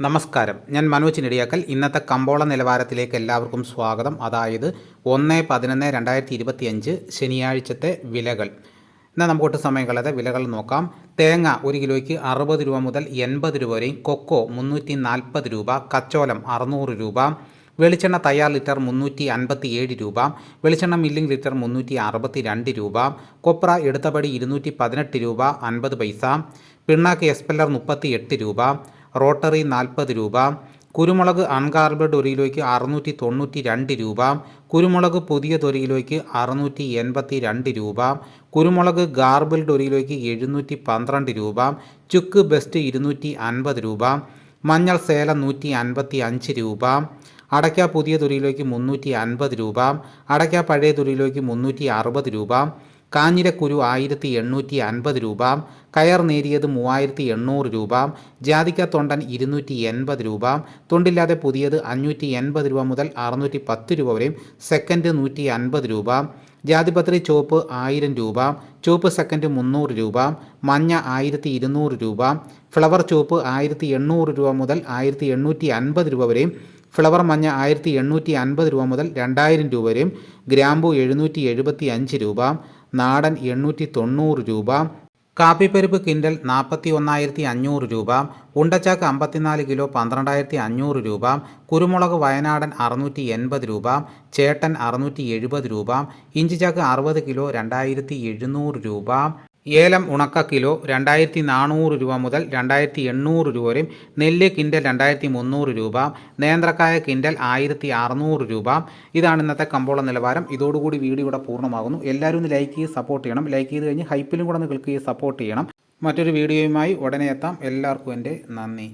നമസ്കാരം. ഞാൻ മനോജ് നെടിയാക്കൽ. ഇന്നത്തെ കമ്പോള നിലവാരത്തിലേക്ക് എല്ലാവർക്കും സ്വാഗതം. അതായത് ഒന്ന് പതിനൊന്ന് രണ്ടായിരത്തി ഇരുപത്തിയഞ്ച് ശനിയാഴ്ചത്തെ വിലകൾ. എന്നാൽ നമുക്കൊട്ട് സമയം കളയാതെ വിലകൾ നോക്കാം. തേങ്ങ ഒരു കിലോയ്ക്ക് അറുപത് രൂപ മുതൽ എൺപത് രൂപ വരെയും കൊക്കോ മുന്നൂറ്റി നാൽപ്പത് രൂപ കച്ചോലം അറുന്നൂറ് രൂപ വെളിച്ചെണ്ണ തയ്യാർ ലിറ്റർ മുന്നൂറ്റി അൻപത്തി ഏഴ് രൂപ വെളിച്ചെണ്ണ മില്ലിംഗ് ലിറ്റർ മുന്നൂറ്റി അറുപത്തി രണ്ട് രൂപ കൊപ്ര എടുത്തപടി ഇരുന്നൂറ്റി പതിനെട്ട് രൂപ അൻപത് പൈസ പിണ്ണാക്ക് എസ്പെല്ലർ മുപ്പത്തി എട്ട് രൂപ റോട്ടറി നാൽപ്പത് രൂപ കുരുമുളക് അൺകാർബഡ് ഒരു കിലോയ്ക്ക് അറുന്നൂറ്റി തൊണ്ണൂറ്റി രണ്ട് രൂപ കുരുമുളക് പുതിയത് ഒരു കിലോയ്ക്ക് അറുന്നൂറ്റി എൺപത്തി രണ്ട് രൂപ കുരുമുളക് ഗാർബിൾഡ് ഒരു കിലോയ്ക്ക് എഴുന്നൂറ്റി പന്ത്രണ്ട് രൂപ ചുക്ക് ബെസ്റ്റ് ഇരുന്നൂറ്റി അൻപത് രൂപ മഞ്ഞൾ സേല നൂറ്റി അൻപത്തി അഞ്ച് രൂപ അടയ്ക്ക പുതിയ തുരിയിലേക്ക് മുന്നൂറ്റി അൻപത് രൂപ അടയ്ക്ക പഴയ തുരിയിലേക്ക് മുന്നൂറ്റി അറുപത് രൂപ കാഞ്ഞിരക്കുരു ആയിരത്തി എണ്ണൂറ്റി അൻപത് രൂപ കയർ നേരിയത് മൂവായിരത്തി എണ്ണൂറ് രൂപ ജാതിക്ക തൊണ്ടൻ ഇരുന്നൂറ്റി എൺപത് രൂപ തൊണ്ടില്ലാതെ പുതിയത് അഞ്ഞൂറ്റി എൺപത് രൂപ മുതൽ അറുന്നൂറ്റി പത്ത് രൂപ വരെയും സെക്കൻഡ് നൂറ്റി അൻപത് രൂപ ജാതിപത്രി ചുവപ്പ് ആയിരം രൂപ ചുവപ്പ് സെക്കൻഡ് മുന്നൂറ് രൂപ മഞ്ഞ ആയിരത്തി ഇരുന്നൂറ് രൂപ ഫ്ലവർ ചുവപ്പ് ആയിരത്തി എണ്ണൂറ് രൂപ മുതൽ ആയിരത്തി എണ്ണൂറ്റി അൻപത് രൂപ വരെയും ഫ്ലവർ മഞ്ഞ ആയിരത്തി എണ്ണൂറ്റി അൻപത് രൂപ മുതൽ രണ്ടായിരം രൂപ വരെയും ഗ്രാമ്പു എഴുന്നൂറ്റി എഴുപത്തി അഞ്ച് രൂപ നാടൻ എണ്ണൂറ്റി തൊണ്ണൂറ് രൂപ കാപ്പിപ്പരിപ്പ് കിൻഡൽ നാൽപ്പത്തി ഒന്നായിരത്തി അഞ്ഞൂറ് രൂപ ഉണ്ടച്ചാക്ക് അമ്പത്തിനാല് കിലോ പന്ത്രണ്ടായിരത്തി അഞ്ഞൂറ് രൂപ കുരുമുളക് വയനാടൻ അറുന്നൂറ്റി എൺപത് രൂപ ചേട്ടൻ അറുന്നൂറ്റി എഴുപത് രൂപ ഇഞ്ചിച്ചാക്ക് അറുപത് കിലോ രണ്ടായിരത്തി എഴുന്നൂറ് രൂപ ഏലം ഉണക്ക കിലോ രണ്ടായിരത്തി നാനൂറ് രൂപ മുതൽ രണ്ടായിരത്തി എണ്ണൂറ് രൂപ വരെയും നെല്ല് കിൻഡൽ രണ്ടായിരത്തി മുന്നൂറ് രൂപ നേന്ത്രക്കായ കിൻഡൽ ആയിരത്തി അറുന്നൂറ് രൂപ. ഇതാണ് ഇന്നത്തെ കമ്പോള നിലവാരം. ഇതോടുകൂടി വീഡിയോ ഇവിടെ പൂർണമാകുന്നു. എല്ലാവരും ഒന്ന് ലൈക്ക് ചെയ്ത് സപ്പോർട്ട് ചെയ്യണം. ലൈക്ക് ചെയ്ത് കഴിഞ്ഞ് ഹൈപ്പിലും കൂടെ ഒന്ന് ക്ലിക്ക് ചെയ്ത് സപ്പോർട്ട് ചെയ്യണം. മറ്റൊരു വീഡിയോയുമായി ഉടനെ എത്താം. എല്ലാവർക്കും എന്റെ നന്ദി.